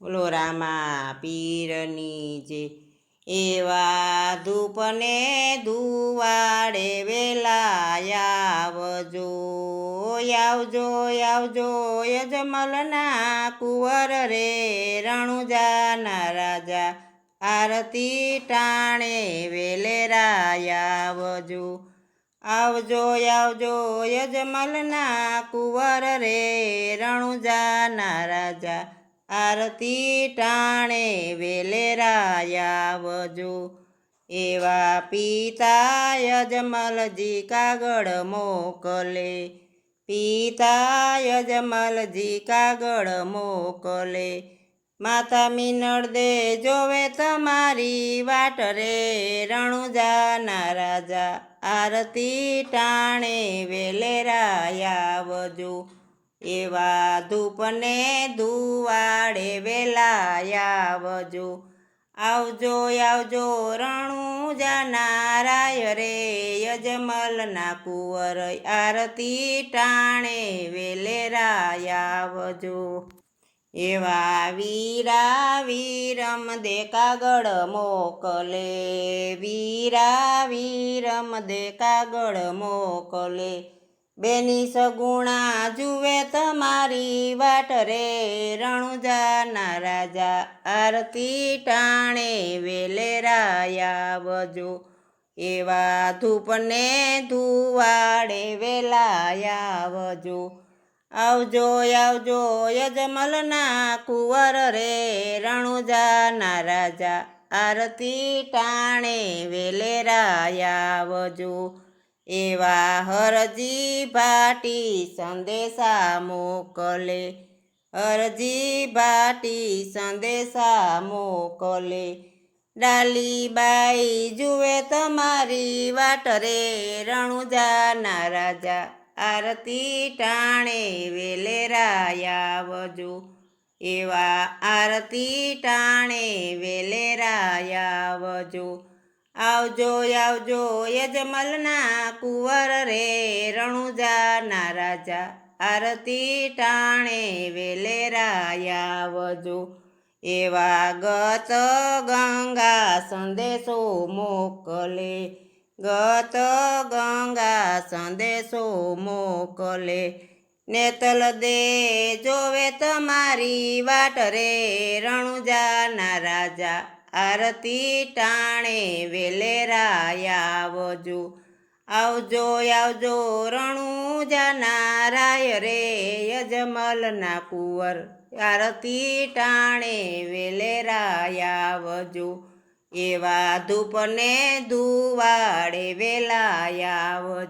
બોલો રામા પીરની જે એવા ધૂપને દુવાડે વેલા આવજો આવજો આવજો, યજમલના કુંવર રે રણુજાના રાજા, આરતી ટાણે વેલેરા આવજો આવજો આવજો, યજમલના કુંવર રે રણુજાના રાજા આરતી ટાણે વેલેરાયા આવજો એવા પિતા યજમલજી કાગળ મોકલે. પિતા યજમલજી કાગળ મોકલે. માતા મિનળ દે જોવે તમારી વાટ રે રણુજાના રાજા. આરતી ટાણે વેલેરાયા આવજો એવા ધૂપને ધુવાડે વેલા આવજો. આવજો આવજો રણુજા નારાય રે, યજમલના કુંવર આરતી ટાણે વેલેરા આવજો. એવા વીરા વીરમ દે કાગળ મોકલે, વીરા વીરમ દે કાગળ મોકલે બેની સગુણા જુએ તમારી વાટ રે. રણુજાના રાજા આરતી ટાણે વેલેરા આવજો એવા ધૂપને ધુવાડે વેલાયાવજો આવજો આવજો આવજો, યજમલના કુંવર રે. રણુજાના રાજા આરતી ટાણે વેલેરા આવજો એવા હરજી ભાટી સંદેશા મોકલે. હરજી ભાટી સંદેશા મોકલે. ડાલીબાઈ જુએ તમારી વાટ રે રણુજાના રાજા. આરતી ટાણે વેલેરા વજો એવા આરતી ટાણે વેલેરાયા આવજો. આવજો આવજો યજમલના કુંવર રે, રણુજાના રાજા. આરતી ટાણે વેલેરાયા આવજો એવા ગત ગંગા સંદેશો મોકલે. ગત ગંગા સંદેશો મોકલે. નેતલ દે જોવે તમારી વાટ રે, રણુજાના રાજા. આરતી ટાણે વેલેરા આવજો આવજો આવજો રણુજાના રાય રે યજમલના કુંવર. આરતી ટાણે વેલેરા આવજો એવા ધૂપને ધુવાડે વેલા આવજો